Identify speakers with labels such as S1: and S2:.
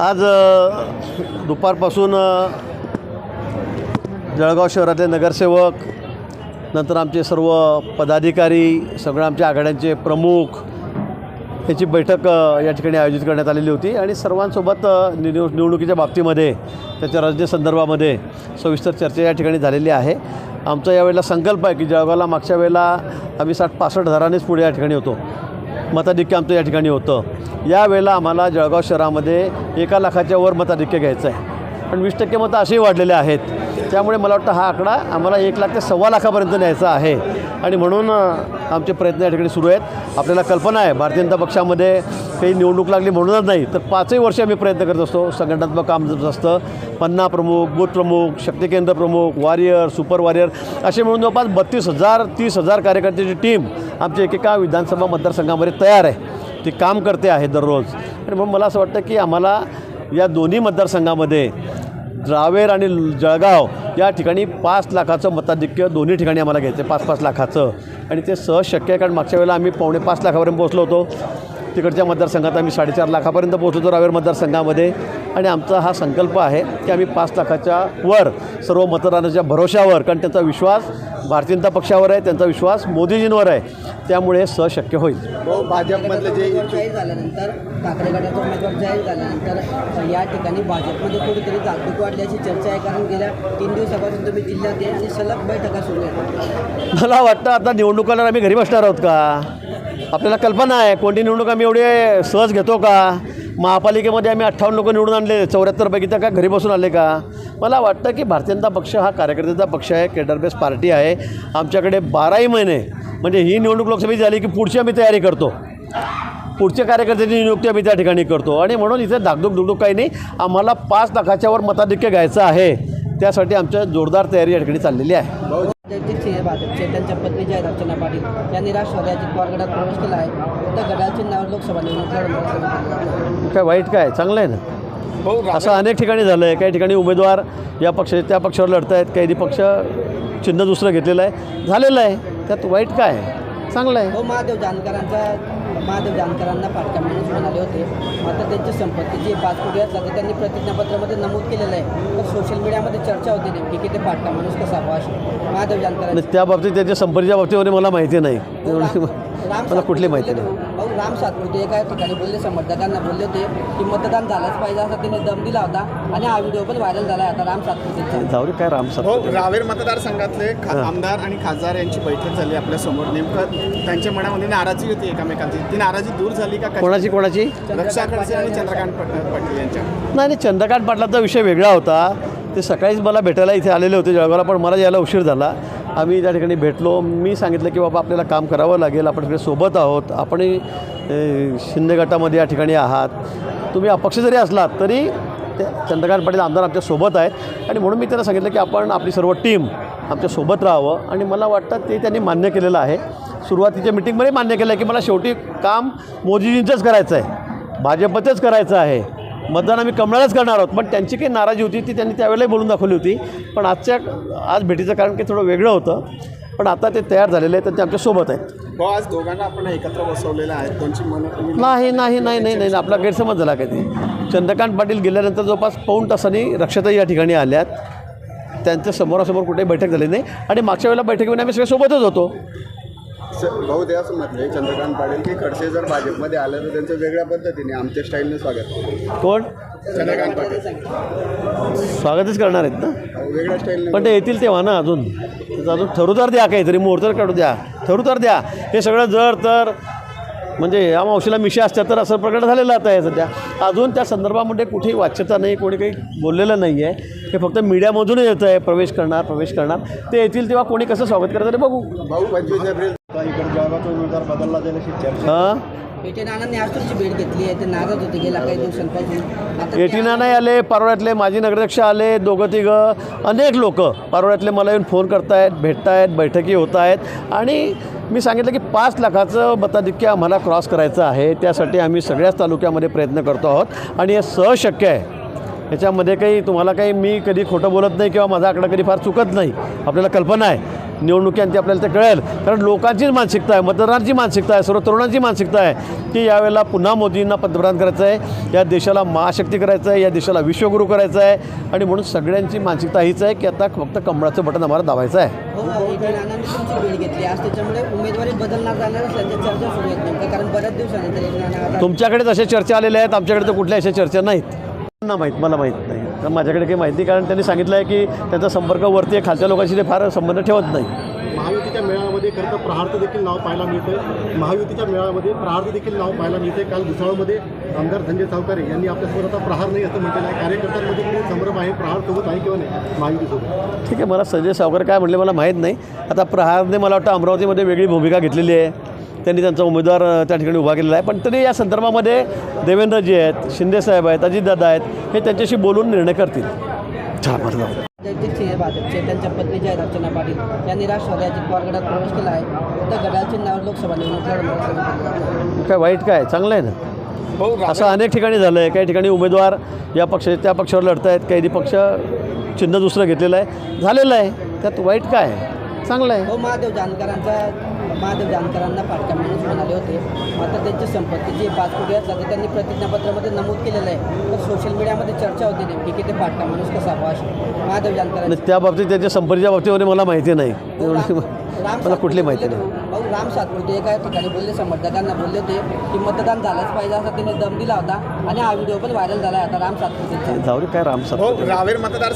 S1: आज दुपारपासून जळगाव शहरातले नगरसेवक नंतर आमचे सर्व पदाधिकारी सगळ्या आमच्या आघाड्यांचे प्रमुख याची बैठक या ठिकाणी आयोजित करण्यात आलेली होती. आणि सर्वांसोबत निव निवडणुकीच्या बाबतीमध्ये त्याच्या रचनेसंदर्भामध्ये सविस्तर चर्चा या ठिकाणी झालेली आहे. आमचा यावेळेला संकल्प आहे की जळगावला मागच्या वेळेला आम्ही साठ पासष्ट हजारानेच पुढे या ठिकाणी होतो. मताधिक्य आमचं या ठिकाणी होतं. यावेळेला आम्हाला जळगाव शहरामध्ये एका लाखाच्या वर मताधिक्य घ्यायचं आहे. पण वीस टक्के मतं असेही वाढलेले आहेत. त्यामुळे मला वाटतं हा आकडा आम्हाला एक लाख ते सव्वा लाखापर्यंत न्यायचा आहे. आणि म्हणून आमचे प्रयत्न या ठिकाणी सुरू आहेत. आपल्याला कल्पना आहे भारतीय जनता पक्षामध्ये काही निवडणूक लागली म्हणूनच नाही तर पाचही वर्ष आम्ही प्रयत्न करत असतो. संघटनात्मक काम जर असतं पन्ना प्रमुख बूथ प्रमुख शक्ती केंद्र प्रमुख वॉरियर सुपर वॉरियर असे म्हणून जवळपास बत्तीस हजार तीस हजार कार्यकर्त्याची टीम आमच्या एकेका विधानसभा मतदारसंघामध्ये तयार आहे. ती काम करते आहे दररोज. आणि म्हणून मला असं वाटतं की आम्हाला या दोन्ही मतदारसंघामध्ये द्रावेर आणि जळगाव या ठिकाणी पाच लाखाचं मताधिक्य दोन्ही ठिकाणी आम्हाला घ्यायचं आहे पाच पाच लाखाचं. आणि ते सहज शक्य आहे कारण मागच्या वेळेला आम्ही पावणे पाच लाखापर्यंत पोहोचलो होतो. तिकडच्या मतदारसंघात आम्ही साडेचार लाखापर्यंत पोहोचलो होतो रावेर मतदारसंघामध्ये. आणि आमचा हा संकल्प आहे की आम्ही पाच लाखाच्या वर सर्व मतदारांच्या भरोशावर कारण त्यांचा विश्वास भारतीय जनता पक्षावर आहे त्यांचा विश्वास मोदीजींवर आहे. त्यामुळे हे सहज शक्य होईल.
S2: हो भाजपमधले जे
S3: जाहीर झाल्यानंतर ठाकरे गटाचा उमेदवार जाहीर झाल्यानंतर या ठिकाणी भाजपमध्ये कुठेतरी जागतिक वाढल्याची चर्चा आहे कारण गेल्या तीन दिवसापासून तुम्ही जिल्ह्यात आहे आणि सलग बैठका सुरू आहेत.
S1: मला वाटतं आता निवडणुकाला आम्ही घरी बसणार आहोत का? आपल्याला कल्पना आहे कोणती निवडणूक आम्ही एवढी सहज घेतो का? महापालिकेमध्ये आम्ही अठ्ठावन्न लोक निवडून आणले. चौऱ्याहत्तरपैकी त्या काय घरी बसून आले का? मला वाटतं की भारतीय जनता पक्ष हा कार्यकर्त्याचा पक्ष आहे केडर बेस पार्टी आहे. आमच्याकडे बाराही महिने म्हणजे ही निवडणूक लोकसभेची झाली की पुढची आम्ही तयारी करतो. पुढच्या कार्यकर्त्याची नियुक्ती आम्ही त्या ठिकाणी करतो. आणि म्हणून इथे धाकधूक दुगडूक काही नाही आम्हाला पाच लाखाच्यावर मताधिक्य घ्यायचं आहे. त्यासाठी आमच्या जोरदार तयारी या ठिकाणी चाललेली आहे.
S3: अध्यक्ष हे भाजपचे त्यांच्या पत्नी जय अर्चना पाटील यांनी राष्ट्रवादी अजित पवार गटात प्रवेश केला आहे. त्या गडाच्या चिन्हावर लोकसभा निवडणूक लढवणार
S1: काय वाईट काय? चांगलं आहे ना?
S2: हो
S1: असं अनेक ठिकाणी झालं आहे काही ठिकाणी उमेदवार या पक्ष त्या पक्षावर लढत आहेत काही पक्ष चिन्ह दुसरं घेतलेलं आहे. झालेलं आहे. त्यात वाईट काय? आहे? चांगलं आहे.
S3: हो महादेव जानकरांचा महादेव जानकरांना फाटका माणूस म्हणाले होते. मात्र त्यांची संपत्ती जी पाच कोटी असला तर त्यांनी प्रतिज्ञापत्रामध्ये नमूद केलेलं आहे. तर सोशल मीडियामध्ये चर्चा होती नेमकी की ते फाटका माणूस कसा हवा अशी महादेव जानकरांची
S1: आणि त्या बाबतीत त्याच्या संपर्काच्या बाबतीमध्ये मला माहिती नाही. मला कुठली माहिती नाही.
S3: राम सातपुते एका ठिकाणी बोलले समर्थकांना बोलले होते की मतदान झालंच पाहिजे असा त्यांनी दम दिला होता आणि हा व्हिडिओ पण व्हायरल झाला आहे. आता राम सातपुतेचा.
S1: जाऊ दे काय रामसात
S2: हो रावेर मतदारसंघातले खा. आमदार आणि खासदार यांची बैठक झाली आपल्यासमोर. नेमकं त्यांच्या मनामध्ये नाराजी होती एकमेकांची. ती नाराजी दूर झाली का कशी?
S1: कोणाची कोणाची?
S2: रक्षा खडसे आणि चंद्रकांत पट- पाटील यांच्या.
S1: नाही नाही चंद्रकांत पाटलाचा विषय वेगळा होता. ते सकाळीच मला भेटायला इथे आलेले होते जळगावला पण मला यायला उशीर झाला. आम्ही त्या ठिकाणी भेटलो. मी सांगितलं की बाबा आपल्याला काम करावं लागेल. आपण तिकडे सोबत आहोत. आपणही शिंदे गटामध्ये या ठिकाणी आहात. तुम्ही अपक्ष जरी असलात तरी ते चंद्रकांत पाटील आमदार आमच्यासोबत आहेत. आणि म्हणून मी त्यांना सांगितलं की आपण आपली सर्व टीम आमच्यासोबत राहावं. आणि मला वाटतं ते त्यांनी मान्य केलेलं आहे. सुरुवातीच्या मिटिंगमध्ये मान्य केलं आहे की मला शेवटी काम मोदीजींचंच करायचं आहे भाजपचंच करायचं आहे. मतदान आम्ही कमळालाच करणार आहोत. पण त्यांची काही नाराजी होती ती त्यांनी त्यावेळेलाही बोलून दाखवली होती. पण आजच्या आज भेटीचं कारण काही थोडं वेगळं होतं. पण आता ते तयार झालेले आहेत आणि ते आमच्यासोबत आहेत.
S2: हो आज दोघांना आपण एकत्र बसवलेलं आहे. त्यांची मन
S1: नाही नाही नाही नाही नाही आपला गैरसमज झाला काय ते चंद्रकांत पाटील गेल्यानंतर जवळपास पाऊण तासांनी रक्षाताई या ठिकाणी आल्यात. त्यांच्या समोरासमोर कुठेही बैठक झाली नाही. आणि मागच्या वेळेला बैठकीमध्ये आम्ही सगळे सोबतच होतो.
S4: असं म्हटले चंद्रकांत पाटील की खडसे जर भाजपमध्ये आले तर त्यांचं वेगळ्या पद्धतीने आमच्या स्टाईलने स्वागत.
S1: कोण?
S2: चंद्रकांत पाटील.
S1: स्वागतच करणार आहेत ना?
S4: वेगळ्या स्टाईलने
S1: पण ते येतील तेव्हा ना अजून? अजून ठरू तर द्या काहीतरी मुहूर्त तर काढू द्या. ठरू तर द्या. हे सगळं जर तर म्हणजे या मावशीला मिशा असत्या तर असं प्रकट झालेलं आता आहे सध्या. अजून त्या संदर्भामध्ये कुठेही वाच्यता नाही कोणी काही बोललेलं नाही आहे हे फक्त मीडियामधून येतं आहे प्रवेश करणार प्रवेश करणार. ते येतील तेव्हा कोणी कसं स्वागत करायचं ते बघू.
S4: भाऊ पंचवीस एप्रिल इकडे जळगावचा उमेदवार बदलला जाईल अशी चर्चा.
S1: हां?
S3: पेटे नानांनी आज तुमची भेट घेतली आहे. ते नाराज होते गेल्या काही दिवसांपासून. आता ते
S1: एटीना नाही आले पारोळ्यातले माजी नगराध्यक्ष आले दोघं तिघं अनेक लोक पारोळ्यातले मला येऊन फोन करतायत भेटतायत बैठकी होत आहेत आणि मी सांगितलं की पाच लाखाचं मताधिक्य आम्हाला क्रॉस करायचं आहे. त्यासाठी आम्ही सगळ्याच तालुक्यामध्ये प्रयत्न करतो आहोत. आणि हे सहज शक्य आहे. याच्यामध्ये काही तुम्हाला काही मी कधी खोटं बोलत नाही किंवा माझा आकडा कधी फार चुकत नाही. आपल्याला कल्पना आहे. निवडणुकीअंती आपल्याला ते कळेल. कारण लोकांचीच मानसिकता आहे मतदारांची मानसिकता आहे सर्व तरुणांची मानसिकता आहे की यावेळेला पुन्हा मोदींना पंतप्रधान करायचं आहे. या देशाला महाशक्ती करायचं आहे या देशाला विश्वगुरू करायचं आहे. आणि म्हणून सगळ्यांची मानसिकता हीच आहे की आता फक्त कमळाचं बटन आम्हाला दाबायचं आहे.
S3: हो इथे नानांनी तुमची भेट घेतली. आज त्याच्यामुळे उमेदवारी बदलणार जाणार असल्याच्या चर्चा सुरू आहेत नेमकं कारण बऱ्याच दिवसानंतर एक नाना आता
S1: तुमच्याकडेच अशा चर्चा आलेल्या आहेत आमच्याकडे तर कुठल्या अशा चर्चा नाहीत. ना माहीत मला माहीत नाही. तर माझ्याकडे काही माहिती कारण त्यांनी सांगितलं आहे की त्यांचा संपर्क वरती आहे खालच्या लोकांशी ते फार संबंध ठेवत नाही.
S5: महायुतीच्या मेळाव्यामध्ये खरं तर प्रहारचं देखील नाव पाहायला मिळतंय. महायुतीच्या मेळाव्यामध्ये प्रहारचं देखील नाव पाहायला मिळते काल भुसावळमध्ये आमदार संजय सावकारे यांनी आपल्यासोबत आता प्रहार नाही असं म्हटलेलं आहे. कार्यकर्त्यांमध्ये किती संभ्रम आहे प्रहार सोबत आहे किंवा नाही महायुतीसोबत?
S1: ठीक आहे मला संजय सावकर काय म्हटले मला माहीत नाही. आता प्रहारने मला वाटतं अमरावतीमध्ये वेगळी भूमिका घेतलेली आहे. त्यांनी त्यांचा उमेदवार त्या ठिकाणी उभा केलेला आहे. पण तरी या संदर्भामध्ये देवेंद्रजी आहेत शिंदेसाहेब आहेत अजितदादा आहेत हे त्यांच्याशी बोलून निर्णय करतील. छान
S3: भाजपचे त्यांच्या पत्नी जय अर्चना पाटील यांनी राष्ट्रवादी अजित पवार गटात प्रवेश केला आहे. तर गडाल चिन्हावर लोकसभा निवडणूक.
S1: काय वाईट काय? चांगलं आहे ना? असं अनेक ठिकाणी झालं आहे काही ठिकाणी उमेदवार या पक्ष त्या पक्षावर लढत आहेत काही पक्ष चिन्ह दुसरं घेतलेलं आहे. झालेलं आहे. त्यात वाईट काय? आहे चांगलं आहे.
S3: हो महादेव जानकरांचा महादेव जानकरांना फाटका म्हणून म्हणाले होते. मात्र त्यांची संपत्ती जी पाच कोटी असला तर त्यांनी प्रतिज्ञापत्रामध्ये नमूद केलेलं आहे. तर सोशल मीडियामध्ये चर्चा होती नेमकी की ते फाटका माणूस कसा हवा महादेव
S1: आणि
S3: जानकरांची
S1: त्या बाबतीत त्याच्या संपर्काच्या बाबतीमध्ये मला माहिती नाही. मला कुठली माहिती नाही.
S3: भाऊ राम सातपुते एका ठिकाणी बोलले समर्थकांना बोलले होते की मतदान झालंच पाहिजे असा त्याने दम दिला होता आणि हा व्हिडिओ पण व्हायरल झाला आहे आता राम सातपुतेचा.
S1: जाऊ दे काय राम
S2: भाऊ
S1: सातपुते
S2: रावेर मतदार